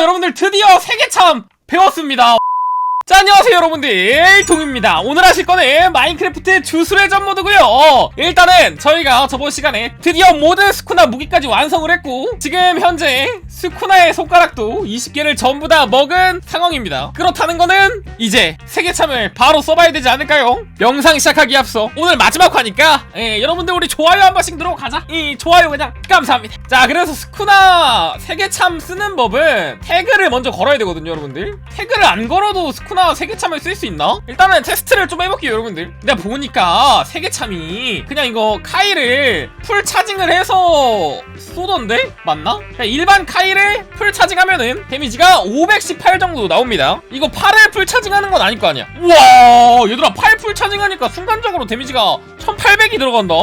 여러분들 드디어 세계참 배웠습니다. 자 안녕하세요 여러분들. 동입니다. 오늘 하실 거는 마인크래프트 주술회전 모드고요. 일단은 저희가 저번 시간에 드디어 모든 스쿠나 무기까지 완성을 했고 지금 현재 스쿠나의 손가락도 20개를 전부 다 먹은 상황입니다. 그렇다는 거는 이제 세계참을 바로 써봐야 되지 않을까요? 영상 시작하기 앞서 오늘 마지막 화니까 예, 여러분들 우리 좋아요 한 번씩 들어가자. 이 좋아요 그냥. 감사합니다. 자 그래서 스쿠나 세계참 쓰는 법은 태그를 먼저 걸어야 되거든요 여러분들. 태그를 안 걸어도 스쿠나 세계참을 쓸 수 있나? 일단은 테스트를 좀 해볼게요 여러분들. 내가 보니까 세계참이 그냥 이거 카이를 풀 차징을 해서 쏘던데? 맞나? 그냥 일반 카이를 풀 차징하면은 데미지가 518 정도 나옵니다 이거 8을 풀 차징하는 건 아닐 거 아니야 우와 얘들아 8풀 차징하니까 순간적으로 데미지가 1800이 들어간다?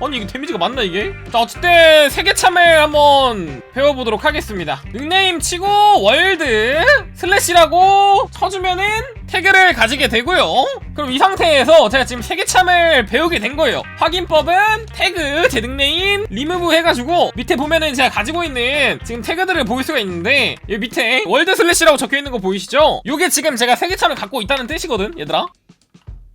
아니 이게 데미지가 맞나 이게? 자 어쨌든 세계 참을 한번 배워보도록 하겠습니다 닉네임 치고 월드 슬래시라고 쳐주면은 태그를 가지게 되고요 그럼 이 상태에서 제가 지금 세계참을 배우게 된 거예요 확인법은 태그 제 닉네임 리무브 해가지고 밑에 보면은 제가 가지고 있는 지금 태그들을 볼 수가 있는데 여기 밑에 월드 슬래시라고 적혀있는 거 보이시죠? 이게 지금 제가 세계참을 갖고 있다는 뜻이거든 얘들아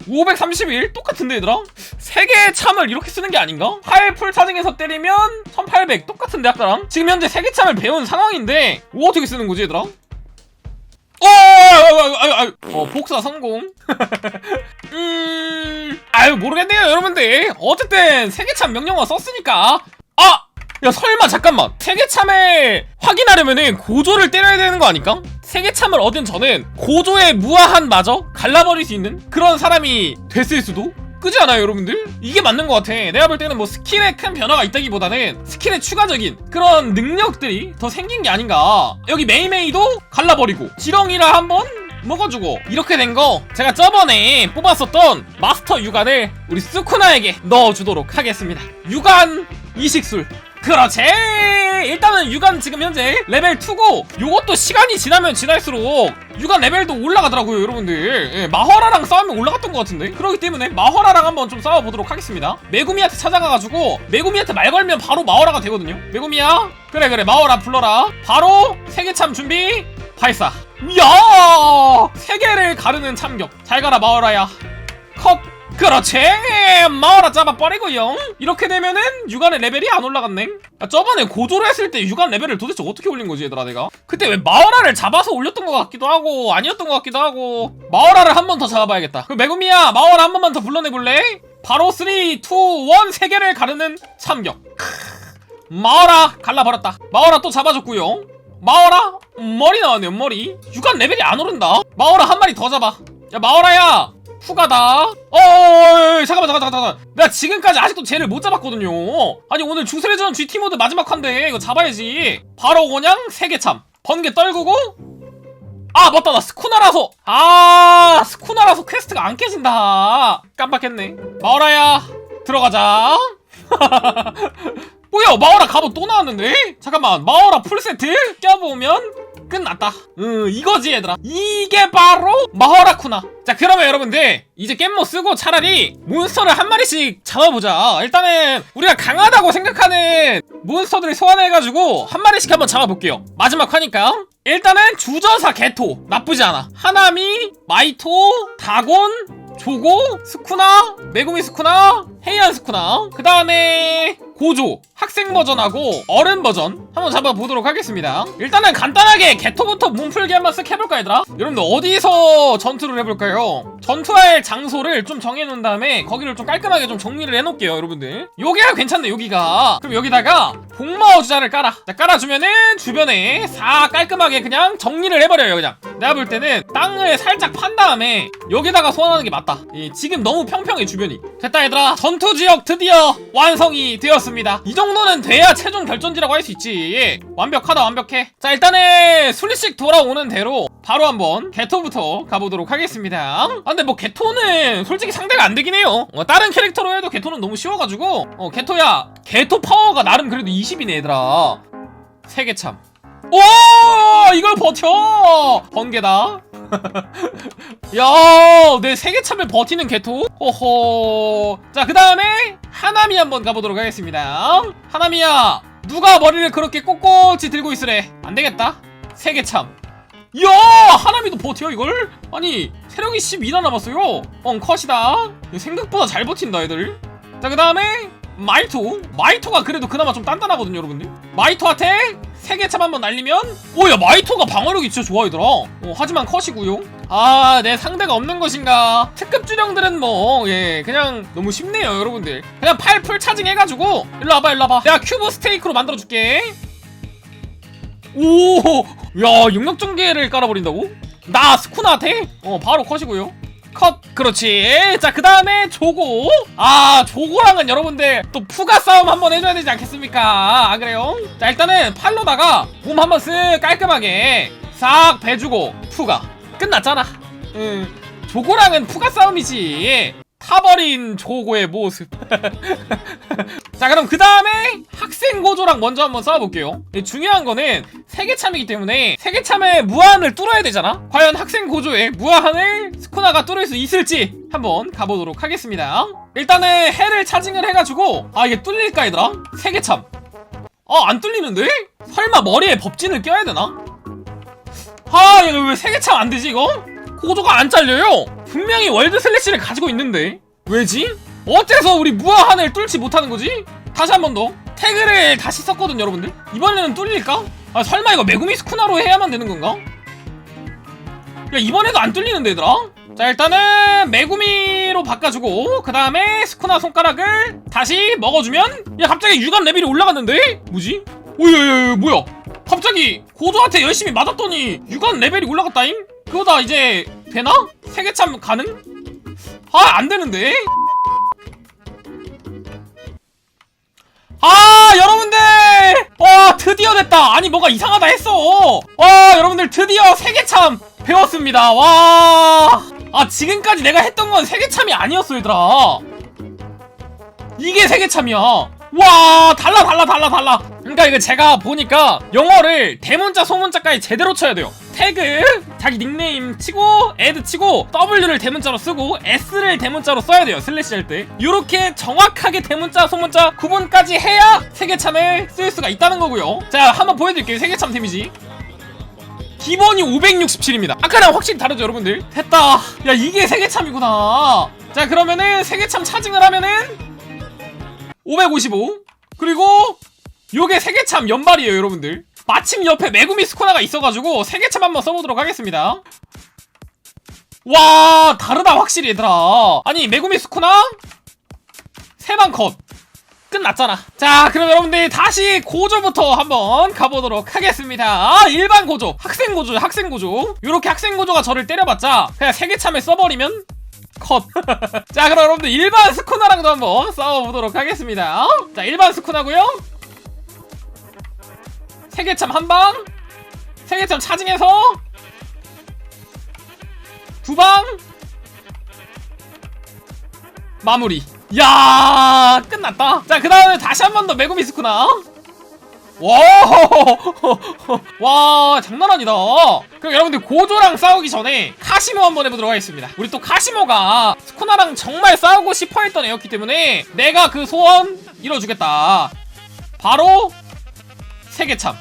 531 똑같은데 얘들아? 세 개의 참을 이렇게 쓰는 게 아닌가? 8풀 차징에서 때리면 1800 똑같은데 아까랑? 지금 현재 세개 참을 배운 상황인데 뭐 어떻게 쓰는 거지 얘들아? 어. 어, 복사 성공. 음, 아유, 모르겠네요, 여러분들. 어쨌든, 세계참 명령어 썼으니까. 아! 야, 설마, 잠깐만. 세계참을 확인하려면은 고조를 때려야 되는 거 아닐까? 세계참을 얻은 저는 고조의 무아한 마저 갈라버릴 수 있는 그런 사람이 됐을 수도? 그지 않아요 여러분들? 이게 맞는 것 같아 내가 볼 때는 뭐 스킬에 큰 변화가 있다기보다는 스킬의 추가적인 그런 능력들이 더 생긴 게 아닌가 여기 메이메이도 갈라버리고 지렁이라 한번 먹어주고 이렇게 된 거 제가 저번에 뽑았었던 마스터 유관을 우리 스쿠나에게 넣어주도록 하겠습니다 유관 이식술 그렇지! 일단은 유관 지금 현재 레벨 2고 요것도 시간이 지나면 지날수록 유관 레벨도 올라가더라고요 여러분들. 예, 마허라랑 싸우면 올라갔던 것 같은데? 그렇기 때문에 마허라랑 한번 좀 싸워보도록 하겠습니다. 메구미한테 찾아가가지고 메구미한테 말 걸면 바로 마허라가 되거든요. 메구미야? 그래 그래. 마허라 불러라. 바로 세계참 준비 발사. 이야! 세계를 가르는 참격. 잘 가라 마허라야. 컷 그렇지. 마오라 잡아버리고요. 이렇게 되면은 유관의 레벨이 안 올라갔네. 야, 저번에 고조를 했을 때 유관 레벨을 도대체 어떻게 올린 거지 얘들아 내가? 그때 왜 마오라를 잡아서 올렸던 것 같기도 하고 아니었던 것 같기도 하고. 마오라를 한 번 더 잡아봐야겠다. 그 메구미야 마오라 한 번만 더 불러내볼래? 바로 3, 2, 1 세계를 가르는 참격. 마오라 갈라버렸다. 마오라 또 잡아줬고요. 마오라 머리 나왔네요 머리. 유관 레벨이 안 오른다. 마오라 한 마리 더 잡아. 야 마오라야 후가다? 어어어 잠깐만 잠깐만 잠깐만 내가 지금까지 아직도 쟤를 못 잡았거든요. 아니 오늘 주술회전 GT 모드 마지막 한데 이거 잡아야지. 바로 그냥 세계참. 번개 떨구고. 아 맞다 나 스쿠나라서 아 스쿠나라서 퀘스트가 안 깨진다. 깜빡했네. 마오라야 들어가자 뭐야 마오라 갑옷 또 나왔는데? 잠깐만 마오라 풀세트? 껴보면 끝났다. 응 이거지 얘들아. 이게 바로 마호라쿠나. 자 그러면 여러분들 이제 깻모 쓰고 차라리 몬스터를 한 마리씩 잡아보자. 일단은 우리가 강하다고 생각하는 몬스터들을 소환해가지고 한 마리씩 한번 잡아볼게요. 마지막 하니까. 일단은 주저사 개토. 나쁘지 않아. 하나미 마이토 다곤 조고 스쿠나 메구미 스쿠나 헤이안 스쿠나. 그 다음에 고조 학생 버전하고 어른 버전 한번 잡아보도록 하겠습니다. 일단은 간단하게 개토부터 몸풀기 한번 쓱 해볼까 얘들아? 여러분들 어디서 전투를 해볼까요? 전투할 장소를 좀 정해놓은 다음에 거기를 좀 깔끔하게 좀 정리를 해놓을게요 여러분들. 여기가 괜찮네 여기가. 그럼 여기다가 복마어 주자를 깔아. 자 깔아주면은 주변에 싹 깔끔하게 그냥 정리를 해버려요 그냥. 내가 볼 때는 땅을 살짝 판 다음에 여기다가 소환하는 게 맞다. 이, 지금 너무 평평해 주변이. 됐다 얘들아. 전투 지역 드디어 완성이 되었습니다 이 정도는 돼야 최종 결전지라고 할 수 있지. 완벽하다 완벽해. 자 일단은 술리씩 돌아오는 대로 바로 한번 개토부터 가보도록 하겠습니다. 아 근데 뭐 개토는 솔직히 상대가 안 되긴 해요. 어, 다른 캐릭터로 해도 개토는 너무 쉬워가지고. 어 개토야 개토 파워가 나름 그래도 20이네 얘들아. 세계참. 오 이걸 버텨! 번개다. 야, 내 세계 참을 버티는 개토? 호호. 자, 그 다음에 하나미 한번 가보도록 하겠습니다. 하나미야, 누가 머리를 그렇게 꼿꼿이 들고 있으래? 안 되겠다. 세계참 이야 하나미도 버텨 이걸? 아니 세력이 12나 남았어요 엉 컷이다 생각보다 잘 버틴다 애들 자 그 다음에 마이토 마이토가 그래도 그나마 좀 단단하거든요 여러분들 마이토한테 세계참 한번 날리면? 오야 마이토가 방어력이 진짜 좋아 얘들아. 어, 하지만 컷이고요. 아 내 상대가 없는 것인가? 특급 주령들은 뭐 예 그냥 너무 쉽네요 여러분들. 그냥 팔 풀 차징 해가지고 일로 와봐 일로 와봐. 내가 큐브 스테이크로 만들어줄게. 오, 야, 용역 전개를 깔아버린다고? 나 스쿠나한테? 어, 바로 컷이고요. 컷, 그렇지. 자, 그 다음에 조고. 아, 조고랑은 여러분들 또 푸가 싸움 한번 해줘야 되지 않겠습니까? 아, 그래요? 자, 일단은 팔로다가 몸 한번 쓱 깔끔하게 싹 배주고 푸가 끝났잖아. 응. 조고랑은 푸가 싸움이지. 타버린 조고의 모습. 자 그럼 그 다음에 학생 고조랑 먼저 한번 싸워볼게요 예, 중요한 거는 세계참이기 때문에 세계참의 무한을 뚫어야 되잖아 과연 학생 고조의 무한을 스쿠나가 뚫을 수 있을지 한번 가보도록 하겠습니다 일단은 해를 차징을 해가지고 아 이게 뚫릴까 얘들아? 세계참 아안 뚫리는데? 설마 머리에 법진을 껴야 되나? 아 이거 왜 세계참 안 되지 이거? 고조가 안 잘려요 분명히 월드 슬래시를 가지고 있는데 왜지? 어째서 우리 무아한을 뚫지 못하는 거지? 다시 한 번 더. 태그를 다시 썼거든, 여러분들. 이번에는 뚫릴까? 아, 설마 이거 메구미 스쿠나로 해야만 되는 건가? 야, 이번에도 안 뚫리는데, 얘들아? 자, 일단은 메구미로 바꿔주고, 그 다음에 스쿠나 손가락을 다시 먹어주면, 야, 갑자기 유감 레벨이 올라갔는데? 뭐지? 오야야야, 뭐야? 갑자기 고조한테 열심히 맞았더니 유감 레벨이 올라갔다잉? 그거다 이제 되나? 세계참 가능? 아, 안 되는데? 아 여러분들! 와 드디어 됐다! 아니 뭐가 이상하다 했어! 와 여러분들 드디어 세계참 배웠습니다. 와 아 지금까지 내가 했던 건 세계참이 아니었어 얘들아. 이게 세계참이야. 와 달라 달라 달라 달라. 그러니까 이거 제가 보니까 영어를 대문자 소문자까지 제대로 쳐야 돼요 태그 자기 닉네임 치고 애드 치고 W를 대문자로 쓰고 S를 대문자로 써야 돼요 슬래시 할 때. 이렇게 정확하게 대문자 소문자 구분까지 해야 세계참을 쓸 수가 있다는 거고요. 자 한번 보여드릴게요 세계참 데미지. 기본이 567입니다. 아까랑 확실히 다르죠 여러분들? 됐다. 야 이게 세계참이구나. 자 그러면은 세계참 차징을 하면은 555 그리고 요게 세계참 연발이에요 여러분들 마침 옆에 메구미 스코나가 있어가지고 세계참 한번 써보도록 하겠습니다. 와 다르다 확실히 얘들아. 아니 메구미 스코나? 세방 컷. 끝났잖아. 자 그럼 여러분들 다시 고조부터 한번 가보도록 하겠습니다. 아, 일반 고조 학생 고조 학생 고조. 요렇게 학생 고조가 저를 때려봤자 그냥 세계참에 써버리면 컷. 자, 그럼 여러분들 일반 스쿠나랑도 한번 싸워보도록 하겠습니다. 자, 일반 스쿠나고요 세계참 한 방. 세계참 차징해서 두 방. 마무리. 야, 끝났다. 자, 그 다음에 다시 한 번 더 메구미 스쿠나. 와, 와 장난 아니다. 그럼 여러분들 고조랑 싸우기 전에 카시모 한번 해보도록 하겠습니다. 우리 또 카시모가 스쿠나랑 정말 싸우고 싶어 했던 애였기 때문에 내가 그 소원 이뤄주겠다. 바로 세계 참.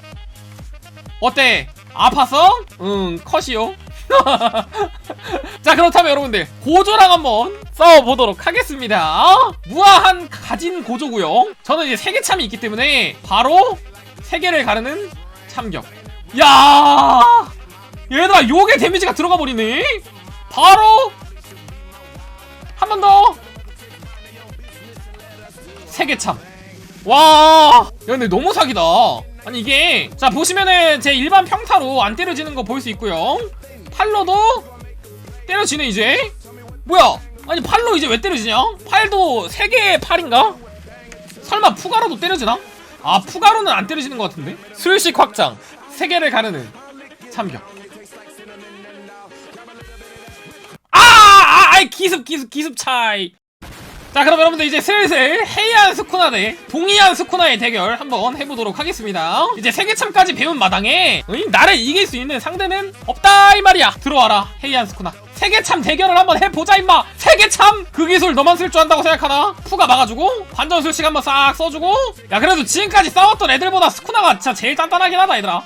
어때? 아파서? 응, 컷이요. 자 그렇다면 여러분들 고조랑 한번 싸워보도록 하겠습니다. 무아한 가진 고조고요. 저는 이제 세계참이 있기 때문에 바로 세계를 가르는 참격 야! 얘들아 요게 데미지가 들어가 버리네? 바로 한 번 더! 세계참. 와! 야, 근데 너무 사기다 아니 이게 자 보시면은 제 일반 평타로 안 때려지는 거 볼 수 있고요. 팔로도 때려지네 이제. 뭐야? 아니 팔로 이제 왜 때려지냐? 팔도 3개의 팔인가? 설마 푸가로도 때려지나? 아 푸가로는 안 때려지는 것 같은데? 수일식 확장. 3개를 가르는 참격 아, 아, 아, 기습, 기습, 기습 차이. 자, 그럼 여러분들 이제 슬슬 헤이안 스쿠나 대 동이안 스쿠나의 대결 한번 해보도록 하겠습니다. 이제 세계참까지 배운 마당에 응? 나를 이길 수 있는 상대는 없다 이 말이야. 들어와라, 헤이안 스쿠나. 세계참 대결을 한번 해보자 임마. 세계참 그 기술 너만 쓸 줄 안다고 생각하나? 푸가 막아주고 관전 술식 한번 싹 써주고. 야, 그래도 지금까지 싸웠던 애들보다 스쿠나가 진짜 제일 단단하긴 하다 얘들아.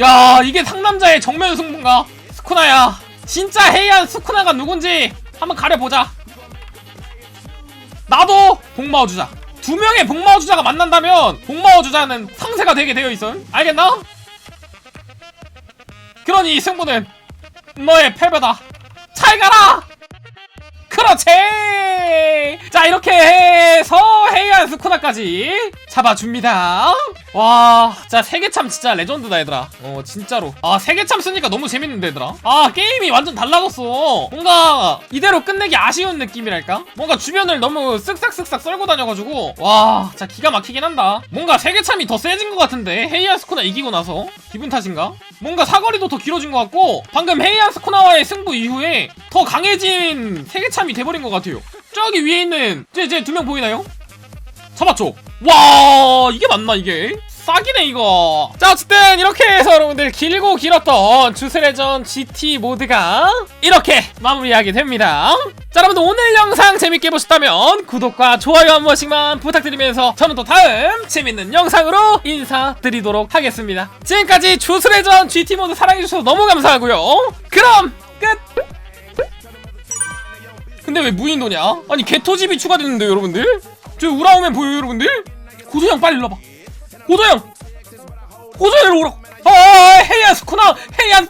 야 이게 상남자의 정면 승부인가 스쿠나야 진짜 해이한 스쿠나가 누군지 한번 가려보자 나도 복마워 주자. 두 명의 복마워 주자가 만난다면 복마워 주자는 상세가 되게 되어 있어 알겠나? 그러니 이 승부는 너의 패배다. 잘 가라! 그렇지! 자 이렇게 해서 헤이안 스쿠나까지 잡아줍니다 와 진짜 세계참 진짜 레전드다 얘들아. 어 진짜로. 아 세계참 쓰니까 너무 재밌는데 얘들아. 아 게임이 완전 달라졌어. 뭔가 이대로 끝내기 아쉬운 느낌이랄까? 뭔가 주변을 너무 쓱싹쓱싹 썰고 다녀가지고 와 진짜 기가 막히긴 한다. 뭔가 세계참이 더 세진 것 같은데 헤이안 스쿠나 이기고 나서? 기분 탓인가? 뭔가 사거리도 더 길어진 것 같고 방금 헤이안 스쿠나와의 승부 이후에 더 강해진 세계참이 돼버린 것 같아요. 저기 위에 있는 쟤 쟤 두 명 보이나요? 잡았죠? 와 이게 맞나 이게? 싸기네 이거 자 어쨌든 이렇게 해서 여러분들 길고 길었던 주세레전 GT 모드가 이렇게 마무리하게 됩니다 자 여러분들 오늘 영상 재밌게 보셨다면 구독과 좋아요 한 번씩만 부탁드리면서 저는 또 다음 재밌는 영상으로 인사드리도록 하겠습니다 지금까지 주스레전 GT 모드 사랑해주셔서 너무 감사하고요 그럼 끝 근데 왜 무인도냐? 아니 개토집이 추가됐는데 여러분들? 저 우라오면 보여요 여러분들? 고소 형 빨리 일러봐 고소 형 고소 형 일로 오라고 아 헤이안 스쿠나 헤이안